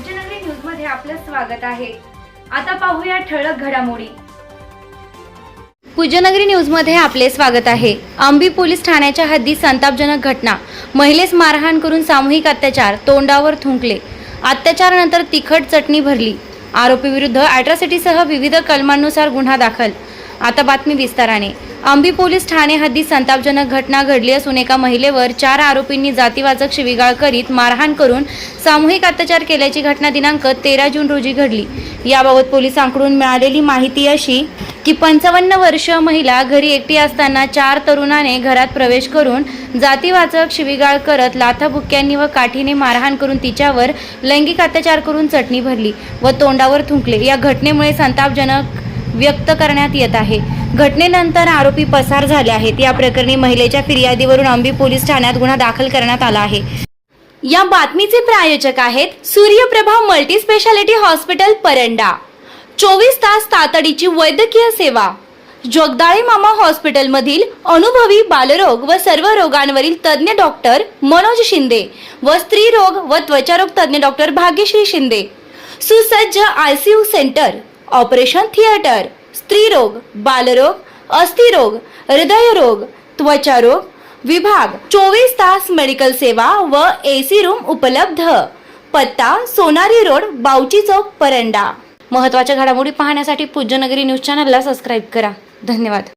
पूज्यनगरी न्यूजमध्ये आपलं स्वागत आहे. आता पाहूया ठळक घडामोडी. पूज्यनगरी न्यूजमध्ये आपले स्वागत आहे. आंबी पोलीस ठाण्याच्या हद्दीत संतापजनक घटना. महिलेस मारहाण करून सामूहिक अत्याचार तोंडावर थुंकले. अत्याचारानंतर तिखट चटणी भरली. आरोपीविरुद्ध अॅट्रॉसिटीसह विविध कलमांनुसार गुन्हा दाखल. आता बातमी विस्ताराने. आंबी पोलीस ठाणे हद्दीत संतापजनक घटना घडली असून एका महिलेवर चार आरोपींनी जातीवाचक शिवीगाळ करीत मारहाण करून सामूहिक अत्याचार केल्याची घटना दिनांक तेरा जून रोजी घडली. याबाबत पोलिसांकडून मिळालेली माहिती अशी की पंचावन्न वर्ष महिला घरी एकटी असताना चार तरुणाने घरात प्रवेश करून जातीवाचक शिवीगाळ करत लाथाबुक्क्यांनी व काठीने मारहाण करून तिच्यावर लैंगिक अत्याचार करून चटणी भरली व तोंडावर थुंकले. या घटनेमुळे संतापजनक व्यक्त करण्यात येत आहे. घटनेनंतर आरोपी पसार झाले आहेत. या प्रकरणी महिलेच्या फिर्यादीवरून अंबी पोलीस ठाण्यात गुन्हा दाखल करण्यात आला आहे. या बातमीचे प्रायोजक आहेत Suryaprabha multi speciality hospital Paranda. चोवीस तास तातडीची वैद्यकीय सेवा. जगदाळे मामा हॉस्पिटलमधील अनुभवी बालरोग व सर्व रोगांवरील तज्ज्ञ डॉक्टर मनोज शिंदे व स्त्रीरोग व त्वचारोग तज्ज्ञ डॉक्टर भाग्यश्री शिंदे. सुसज्ज आयसीयू सेंटर ऑपरेशन थिएटर स्त्रीरोग बालरोग अस्थिरोग हृदयरोग त्वचारोग विभाग चोवीस तास मेडिकल सेवा व एसी रूम उपलब्ध. पत्ता सोनारी रोड बावची चौक परंडा. महत्त्वाच्या घडामोडी पाहण्यासाठी पूज्यनगरी न्यूज चॅनलला सबस्क्राईब करा. धन्यवाद.